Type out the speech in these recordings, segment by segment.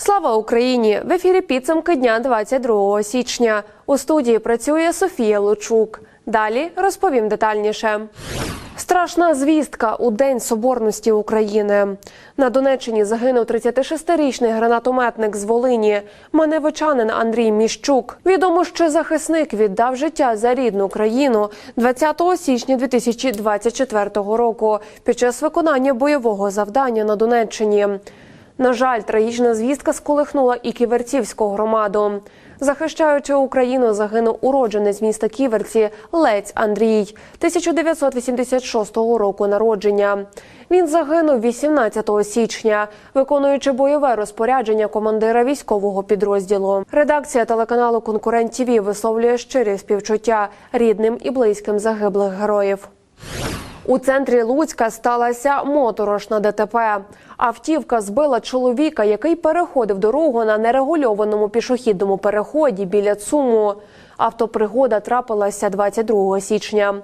Слава Україні! В ефірі підсумки дня 22 січня. У студії працює Софія Лучук. Далі розповім детальніше. Страшна звістка у День Соборності України. На Донеччині загинув 36-річний гранатометник з Волині, маневичанин Андрій Міщук. Відомо, що захисник віддав життя за рідну країну 20 січня 2024 року під час виконання бойового завдання на Донеччині. На жаль, трагічна звістка сколихнула і ківерцівську громаду. Захищаючи Україну, загинув уродженець міста Ківерці Лець Андрій, 1986 року народження. Він загинув 18 січня, виконуючи бойове розпорядження командира військового підрозділу. Редакція телеканалу Конкурент ТІВІ висловлює щирі співчуття рідним і близьким загиблих героїв. У центрі Луцька сталася моторошна ДТП. Автівка збила чоловіка, який переходив дорогу на нерегульованому пішохідному переході біля ЦУМу. Автопригода трапилася 22 січня.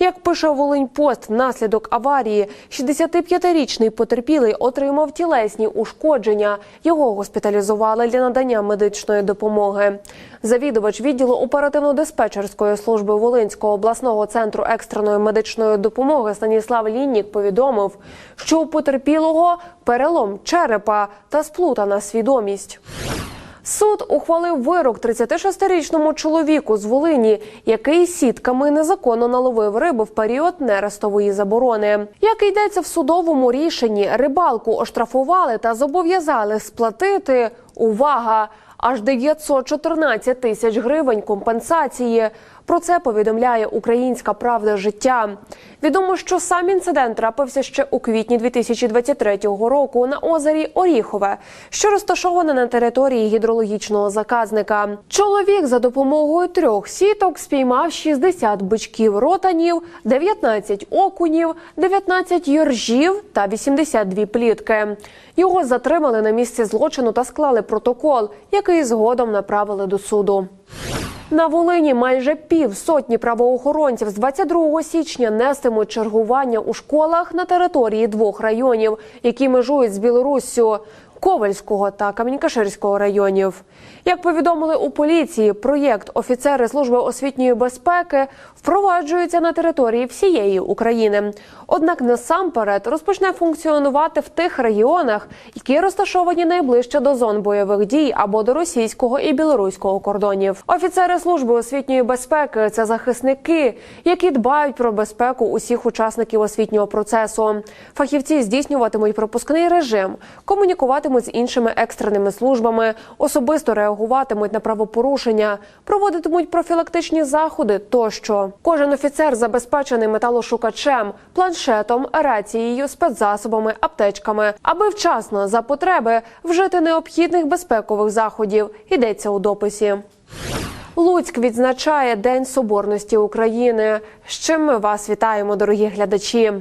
Як пише Волиньпост, внаслідок аварії 65-річний потерпілий отримав тілесні ушкодження. Його госпіталізували для надання медичної допомоги. Завідувач відділу оперативно-диспетчерської служби Волинського обласного центру екстреної медичної допомоги Станіслав Ліннік повідомив, що у потерпілого перелом черепа та сплутана свідомість. Суд ухвалив вирок 36-річному чоловіку з Волині, який сітками незаконно наловив рибу в період нерестової заборони. Як йдеться в судовому рішенні, рибалку оштрафували та зобов'язали сплатити увага аж 914 тисяч гривень компенсації. Про це повідомляє Українська Правда життя. Відомо, що сам інцидент трапився ще у квітні 2023 року на озері Оріхове, що розташоване на території гідрологічного заказника. Чоловік за допомогою трьох сіток спіймав 60 бичків ротанів, 19 окунів, 19 йоржів та 82 плітки. Його затримали на місці злочину та склали протокол, який згодом направили до суду. На Волині майже пів сотні правоохоронців з 22 січня нестимуть чергування у школах на території двох районів, які межують з Білоруссю. Ковальського та Камінькаширського районів. Як повідомили у поліції, проєкт офіцери служби освітньої безпеки впроваджується на території всієї України. Однак насамперед розпочне функціонувати в тих регіонах, які розташовані найближче до зон бойових дій або до російського і білоруського кордонів. Офіцери служби освітньої безпеки це захисники, які дбають про безпеку усіх учасників освітнього процесу. Фахівці здійснюватимуть пропускний режим, комунікуватимуть з іншими екстреними службами, особисто реагуватимуть на правопорушення, проводитимуть профілактичні заходи тощо. Кожен офіцер забезпечений металошукачем, планшетом, рацією, спецзасобами, аптечками, аби вчасно за потреби вжити необхідних безпекових заходів. Йдеться у дописі. Луцьк відзначає День Соборності України. З чим ми вас вітаємо, дорогі глядачі.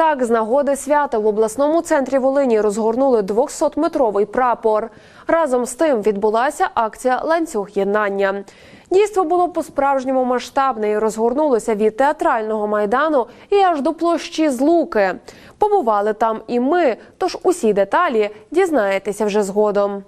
Так, з нагоди свята в обласному центрі Волині розгорнули 200-метровий прапор. Разом з тим відбулася акція ланцюг єднання. Дійство було по-справжньому масштабне і розгорнулося від театрального майдану і аж до площі Злуки. Побували там і ми, тож усі деталі дізнаєтеся вже згодом.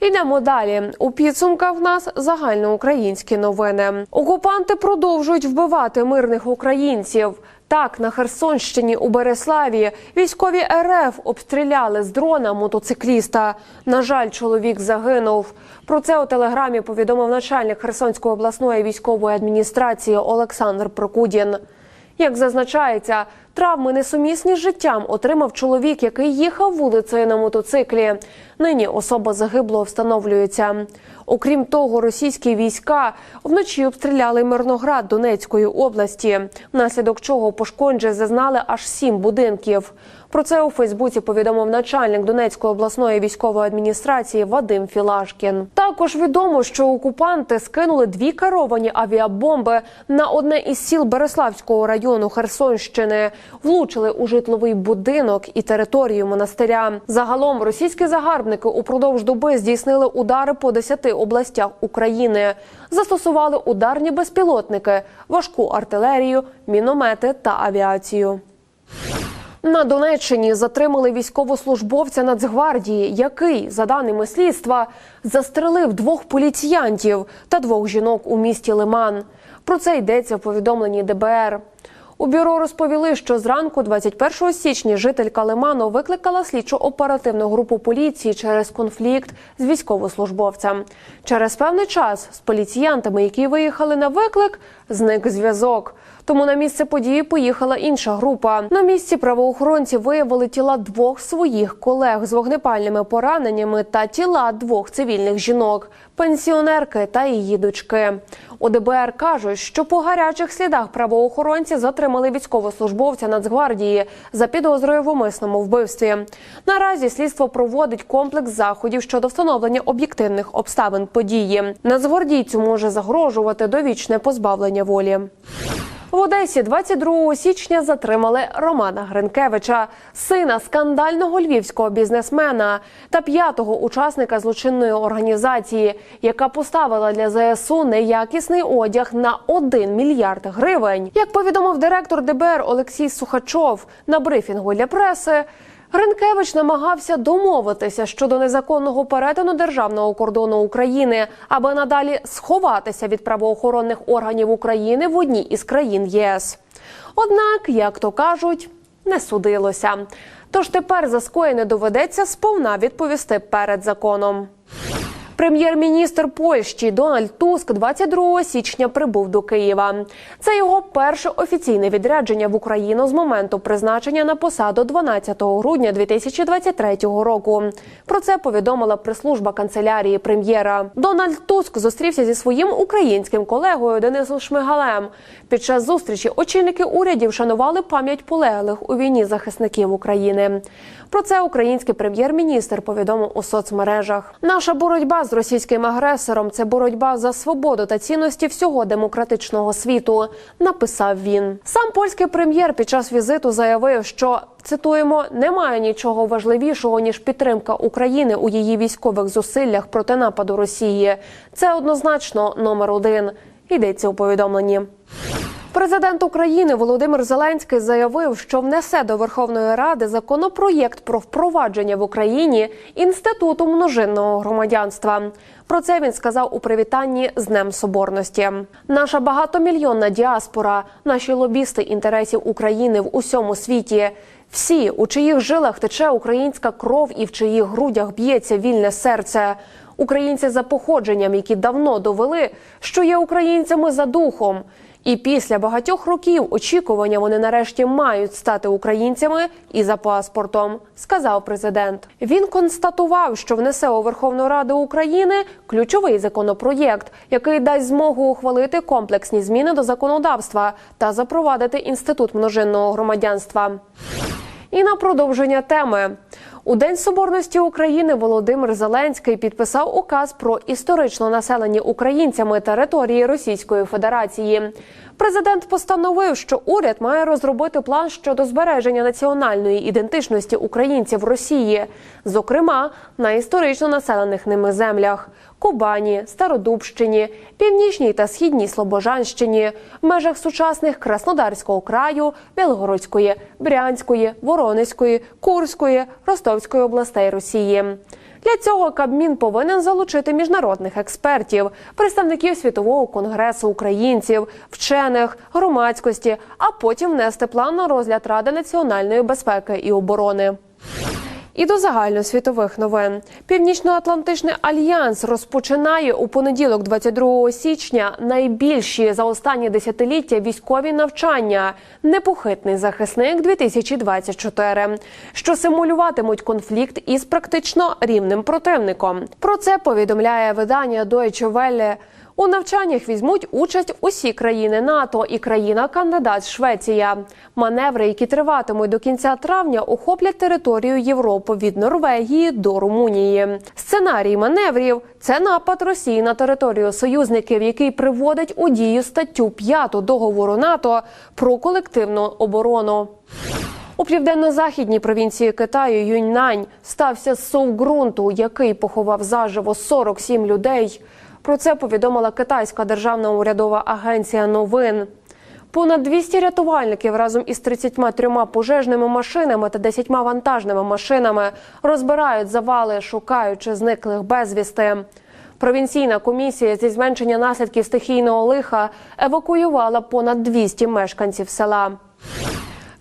Йдемо далі. У підсумках в нас загальноукраїнські новини. Окупанти продовжують вбивати мирних українців. Так, на Херсонщині у Береславі військові РФ обстріляли з дрона мотоцикліста. На жаль, чоловік загинув. Про це у телеграмі повідомив начальник Херсонської обласної військової адміністрації Олександр Прокудін. Як зазначається, травми несумісні з життям отримав чоловік, який їхав вулицею на мотоциклі. Нині особа загиблого встановлюється. Окрім того, російські війська вночі обстріляли Мирноград Донецької області, внаслідок чого пошкоджень зазнали аж сім будинків. Про це у Фейсбуці повідомив начальник Донецької обласної військової адміністрації Вадим Філашкін. Також відомо, що окупанти скинули дві керовані авіабомби на одне із сіл Береславського району Херсонщини, влучили у житловий будинок і територію монастиря. Загалом російські загарбники упродовж доби здійснили удари по 10 областях України, застосували ударні безпілотники, важку артилерію, міномети та авіацію. На Донеччині затримали військовослужбовця Нацгвардії, який, за даними слідства, застрелив двох поліціянтів та двох жінок у місті Лиман. Про це йдеться в повідомленні ДБР. У бюро розповіли, що зранку, 21 січня, жителька Лиману викликала слідчо-оперативну групу поліції через конфлікт з військовослужбовцем. Через певний час з поліціянтами, які виїхали на виклик, зник зв'язок. Тому на місце події поїхала інша група. На місці правоохоронці виявили тіла двох своїх колег з вогнепальними пораненнями та тіла двох цивільних жінок, пенсіонерки та її дочки. У ДБР кажуть, що по гарячих слідах правоохоронці затримали військовослужбовця Нацгвардії за підозрою в умисному вбивстві. Наразі слідство проводить комплекс заходів щодо встановлення об'єктивних обставин події. Нацгвардійцю може загрожувати довічне позбавлення волі. В Одесі 22 січня затримали Романа Гринкевича, сина скандального львівського бізнесмена та п'ятого учасника злочинної організації, яка поставила для ЗСУ неякісний одяг на 1 мільярд гривень. Як повідомив директор ДБР Олексій Сухачов на брифінгу для преси. Гринкевич намагався домовитися щодо незаконного перетину державного кордону України, аби надалі сховатися від правоохоронних органів України в одній із країн ЄС. Однак, як то кажуть, не судилося. Тож тепер за скоєне доведеться сповна відповісти перед законом. Прем'єр-міністр Польщі Дональд Туск 22 січня прибув до Києва. Це його перше офіційне відрядження в Україну з моменту призначення на посаду 12 грудня 2023 року. Про це повідомила прес-служба канцелярії прем'єра. Дональд Туск зустрівся зі своїм українським колегою Денисом Шмигалем. Під час зустрічі очільники урядів шанували пам'ять полеглих у війні захисників України. Про це український прем'єр-міністр повідомив у соцмережах. Наша боротьба з російським агресором це боротьба за свободу та цінності всього демократичного світу. Написав він. Сам польський прем'єр під час візиту заявив, що цитуємо немає нічого важливішого ніж підтримка України у її військових зусиллях проти нападу Росії. Це однозначно номер один. Йдеться у повідомленні. Президент України Володимир Зеленський заявив, що внесе до Верховної Ради законопроєкт про впровадження в Україні інституту множинного громадянства. Про це він сказав у привітанні з Днем Соборності. Наша багатомільйонна діаспора, наші лобісти інтересів України в усьому світі. Всі, у чиїх жилах тече українська кров і в чиїх грудях б'ється вільне серце. Українці за походженням, які давно довели, що є українцями за духом. І після багатьох років очікування вони нарешті мають стати українцями і за паспортом, сказав президент. Він констатував, що внесе у Верховну Раду України ключовий законопроєкт, який дасть змогу ухвалити комплексні зміни до законодавства та запровадити інститут множинного громадянства. І на продовження теми. У День Соборності України Володимир Зеленський підписав указ про історично населені українцями території Російської Федерації. Президент постановив, що уряд має розробити план щодо збереження національної ідентичності українців Росії, зокрема на історично населених ними землях. Кубані, Стародубщині, Північній та Східній Слобожанщині, в межах сучасних Краснодарського краю, Білгородської, Брянської, Воронезької, Курської, Ростовської областей Росії. Для цього Кабмін повинен залучити міжнародних експертів, представників світового конгресу українців, вчених, громадськості, а потім внести план на розгляд Ради національної безпеки і оборони. І до загальносвітових новин Північно-Атлантичний альянс розпочинає у понеділок, 22 січня, найбільші за останні десятиліття військові навчання непохитний захисник 2024 що симулюватимуть конфлікт із практично рівним противником. Про це повідомляє видання Deutsche Welle. У навчаннях візьмуть участь усі країни НАТО і країна-кандидат Швеція. Маневри, які триватимуть до кінця травня, охоплять територію Європи від Норвегії до Румунії. Сценарій маневрів це напад Росії на територію союзників, який приводить у дію статтю 5 договору НАТО про колективну оборону. У південно-західній провінції Китаю Юньнань стався сов ґрунту, який поховав заживо 47 людей. Про це повідомила китайська державна урядова агенція новин. Понад 200 рятувальників разом із 33 пожежними машинами та 10 вантажними машинами розбирають завали, шукаючи зниклих безвісти. Провінційна комісія зі зменшення наслідків стихійного лиха евакуювала понад 200 мешканців села.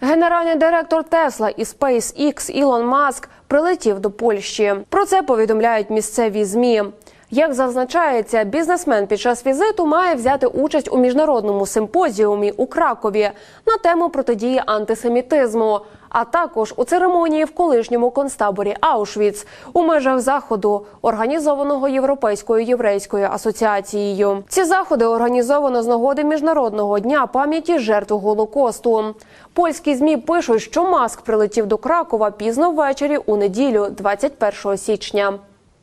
Генеральний директор Тесла і SpaceX Ілон Маск прилетів до Польщі. Про це повідомляють місцеві змі. Як зазначається, бізнесмен під час візиту має взяти участь у міжнародному симпозіумі у Кракові на тему протидії антисемітизму, а також у церемонії в колишньому концтаборі Аушвіц у межах заходу, організованого Європейською єврейською асоціацією. Ці заходи організовано з нагоди міжнародного дня пам'яті жертв голокосту. Польські змі пишуть, що Маск прилетів до Кракова пізно ввечері у неділю, 21 січня.